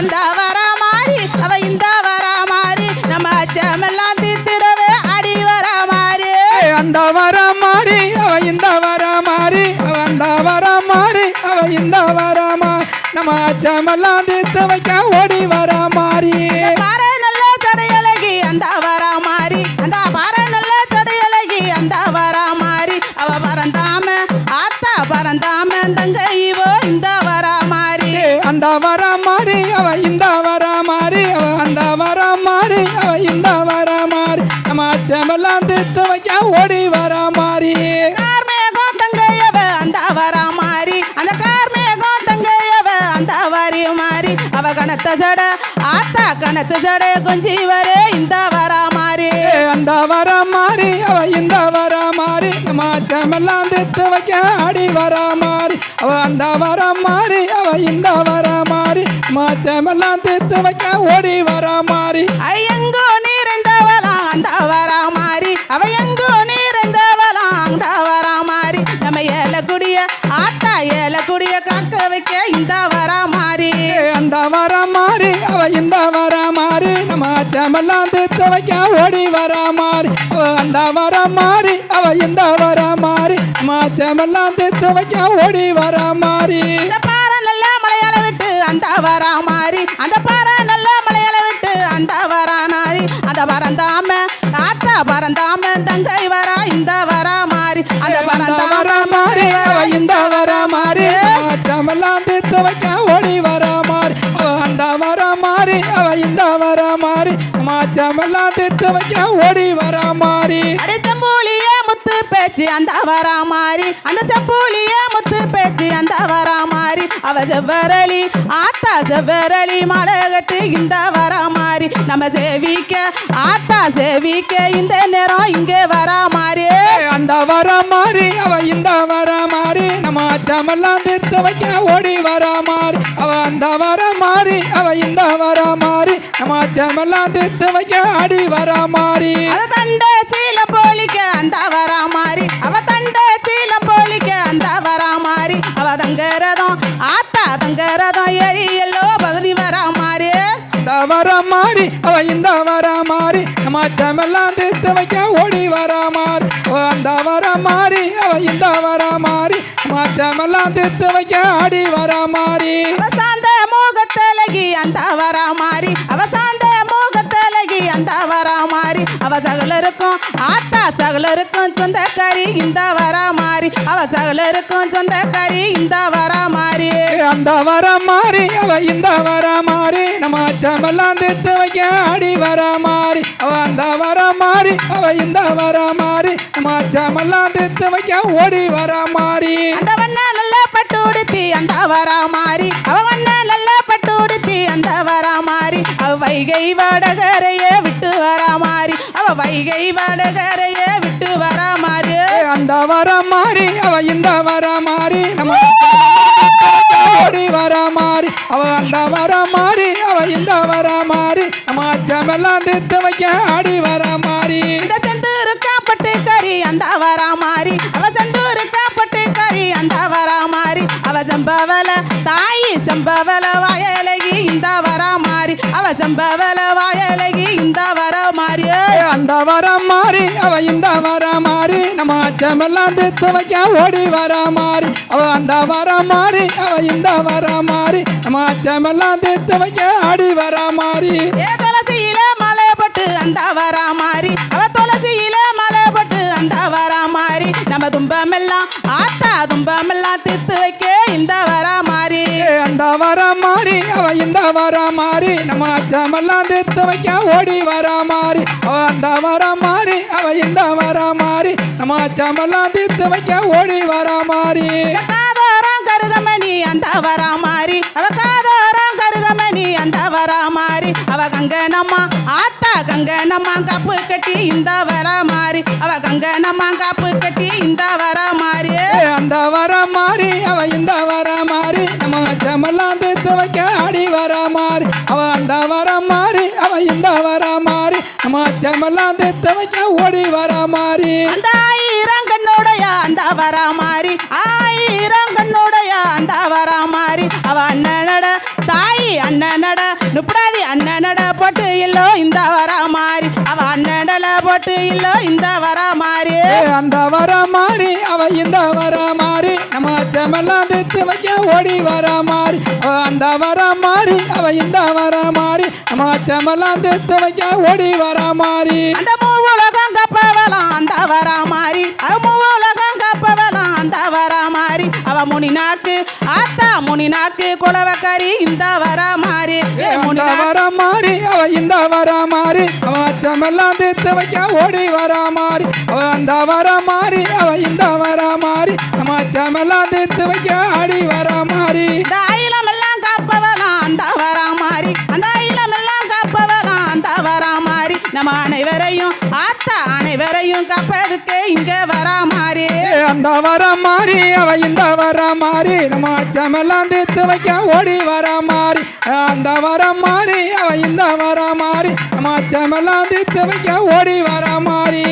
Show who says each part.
Speaker 1: அந்த வரா மாறி அவ இந்த வரா மாறி நம்ம அச்சமெல்லாம் தீர்த்திடவே அடி வரா மாறி.
Speaker 2: அந்த வர மாறி அவ இந்த வர மாறி அவ அந்த வர மாறி அவ இந்த வர மா நம்ம அச்சமெல்லாம் தீர்த்து வைக்க ஓடி வர மாறி
Speaker 1: பாறை நல்ல சடையழகி அந்த வரா மாறி. அந்த பாறை நல்ல சடையழகி அந்த வரா மாறி. அவ பறந்தாம
Speaker 2: அச்சமெல்லாம் தீர்த்து வைக்க ஓடி வர மாறி
Speaker 1: கார்மேகம் தங்கையவ அந்த வரா மாறி அந்த கார்மேகம் தங்கையவ அந்த வாரி மாறி அவ கணத்த ஜட ஆத்தா கணத்து ஜட கொஞ்சி வரே இந்த வரா மாறி
Speaker 2: அந்த வர மாறி அவ இந்த வர மாறி நம்ம அச்சமெல்லாம் தீர்த்து வைக்க ஆடி வர மாறி அவ அந்த வர மாறி அவ இந்த வர மாறி நம்ம அச்சமெல்லாம் தீர்த்து வைக்க ஓடி வர மாறி
Speaker 1: ஐயங்கோ நீரந்தவலாம் அந்த வரா மாறி அவ எங்கோ நீரந்தவலாம் அந்த வரா மாறி நம்ம ஏலக்குடிய ஆத்தா ஏலக்குடிய காக்க வைக்க இந்த வரா மாறி.
Speaker 2: அந்த வர மாறி அவ இந்த வர மாறி நம்ம அச்சமெல்லாம் தீர்த்து வைக்க ஓடி வர மாறி. அந்த வர மாறி அவ இந்த வர மாறி நம்ம அச்சமெல்லாம் தீர்த்து வைக்க ஓடி வர மாறி
Speaker 1: பாறை நல்ல மலையாள விட்டு அந்த வரா மாறி அந்த பாறை
Speaker 2: எடுத்து வைக்க ஓடி வர மாறி.
Speaker 1: அடே செம்பூலியே முத்து பேச்சு அந்த வரா மாறி. அந்த செம்பூலியே முத்து பேச்சு அந்த வரா மாறி. அவ செவ்வரளி ஆத்தா செவ்வரளி மலை கட்டு இந்த வரா மாறி. நம்ம சேவிக்க ஆத்தா சேவிக்க இந்த நேரம் இங்கே வரா மாறி.
Speaker 2: இந்த வர மாறி அவ இந்த வர மாறி நம்ம அச்சமெல்லாம் தீர்த்து வைக்க ஓடி வர மாறி. அவ அந்த வர மாறி அவ இந்த வர மாறி அச்சமெல்லாம் தீர்த்து வைக்க ஆடி வர மாறி.
Speaker 1: அவ தண்ட சீல போலிக்க அந்த வர மாறி. அவ தண்ட சீல போலிக்க அந்த வர மாறி. அவ தங்கரதம் ஆத்தா தங்கரதம் ஏறி எல்லோ பதவி வர
Speaker 2: வர மாறி அவ இந்த வர மாறி மாற்றமெல்லாம் தீர்த்து வைக்க ஓடி வர மாறி. அவ அந்த வர மாறி அவ இந்த வர மாறி மாற்றமெல்லாம் தீர்த்து வைக்க ஆடி வர மாறி.
Speaker 1: அவசாந்த மோகத்தலகி அந்த வர மாறி அவசாந்த அவ சகலருக்கும் ஆத்தா சகலருக்கும் சொந்தக்காரி இந்த வரா மாறி. அவ சகலருக்கும் சொந்தக்காரி இந்த வரா மாறி.
Speaker 2: அந்த வர மாறி அவ இந்த வர மாறி. நம்ம அச்சமெல்லாம் தீர்த்து வைக்க ஆடி வர மாறி. அவ அந்த வர மாறி அவ இந்த வர மாறி. நம்ம அச்சமெல்லாம் தீர்த்து வைக்க ஓடி வர மாறி.
Speaker 1: அந்த வண்ண நல்ல பட்டு உடுத்தி அந்த வரா மாறி. அவ வண்ண நல்ல பட்டு உடுத்தி அந்த வரா மாறி. அவ வைகை வடகரையே விட்டு வரா மாறி. வைகை வடகரையே விட்டு வரா மாறி
Speaker 2: அந்த வர மாறி அவ இந்த வர மாறி நம்ம ஓடி வர மாறி அவ அந்த வர மாறி அவ இந்த வர மாறி நம்ம அச்சமெல்லாம் தீர்த்து வைக்க ஆடி வர மாறி
Speaker 1: இந்த செந்தூரு காப்பட்டு கறி அந்த வரா மாறி அவ செந்தூரு காப்பட்டு கறி அந்த வரா மாறி அவ செம்பவல தாயி செம்பவல வாயலகி இந்த வர மாறி. அவ சம்பவல வாயலகி இந்த வர மாறி.
Speaker 2: அந்த வர மாறி அவ இந்த வர மாறி. நம்ம அச்சமெல்லாம் தீர்த்து வைக்க ஓடி வர மாறி. அவ அந்த வர மாறி அவ இந்த வர மாறி. நம்ம அச்சமெல்லாம் தீர்த்து வைக்க ஆடி வர மாறி.
Speaker 1: ஏ துளசியில மலை பட்டு அந்த வர மாறி. அவ துளசியில மலை பட்டு அந்த வர மாறி. நம்ம தும்பமெல்லாம் ஆத்தா தும்பமெல்லாம் தீர்த்து வைக்க இந்த வர
Speaker 2: இந்த வர மாறி அவ இந்த வர மாறி நம்ம அச்சமெல்லாம் தீர்த்து வைக்க ஓடி வர மாறி. அவ அந்த வர மாறி அவ இந்த வர மாறி நம்ம அச்சமெல்லாம் தீர்த்து வைக்க ஓடி வர மாறி.
Speaker 1: காதாரம் கருகமணி அந்த வர மாறி. அவ கங்கனம்மா காப்பு கட்டி இந்த வரா மாறி. அவ கங்கனம்மா காப்பு கட்டி இந்த வரா மாறி.
Speaker 2: அந்த வர மாறி அவ இந்த வர மாறி. நம்ம அச்சமெல்லாம் தீர்த்து வைக்க ஆடி வர மாறி. அவ அந்த வர மாறி அவ இந்த வர மாறி. நம்ம அச்சமெல்லாம் தீர்த்து வைக்க ஓடி வர மாறி.
Speaker 1: அந்த ஆயிரம் கண்ணுடைய அந்த வரா மாறி. ஆயிரம் கண்ணுடைய அந்த வரா மாறி. அவ அண்ணனட தாய் அண்ணனட நுப்படாதி அண்ணனட போட்டு இல்லோ இந்த வரா போட்டு இல்லோ இந்த வரா மாறி
Speaker 2: அந்த வர மாறி அவ இந்த வர மாறி நம்ம அச்சமெல்லாம் தீர்த்து வைக்க ஓடி வர மாறி அவ அந்த வர மாறி அவ இந்த வர மாறி நம்ம அச்சமெல்லாம் தீர்த்து வைக்க ஓடி வர மாறி
Speaker 1: அந்த மூவுலகம் கப்பவலாம் அந்த வரா மாறி அவ மூவுலகம் கப்பவலாம் அந்த வரா மாறி அவ முனி நாக்கு ஆத்தா முனி நாக்கு குலவக்கறி இந்த வரா மாறி முனி
Speaker 2: வர மாறி அவ இந்த வர மாறி அவ அச்சமெல்லாம் தீர்த்து வைக்க ஓடி வர மாறி. அவ அந்த வர மாறி அவ இந்த வர மாறி. நம்ம அச்சமெல்லாம் தீர்த்து வைக்க ஆடி வர மாறி.
Speaker 1: அந்த அயிலம் எல்லாம் காப்பவலாம் அந்த வரா மாறி. அந்த அயிலம் எல்லாம் காப்பவலாம் அந்த வரா மாறி. நம்ம அனைவரையும் ஆத்தா அனைவரையும் காப்பதுக்கு இங்க வரா மாறி.
Speaker 2: அந்த வர மாறி அவ இந்த வர மாறி. நம்ம அச்சமெல்லாம் தீர்த்து வைக்க ஓடி வர மாறி. அந்த வர மாறி அவ இந்த வர மாறி மாச்சமெல்லாம் தித்து வைக்க ஓடி வர மாறி.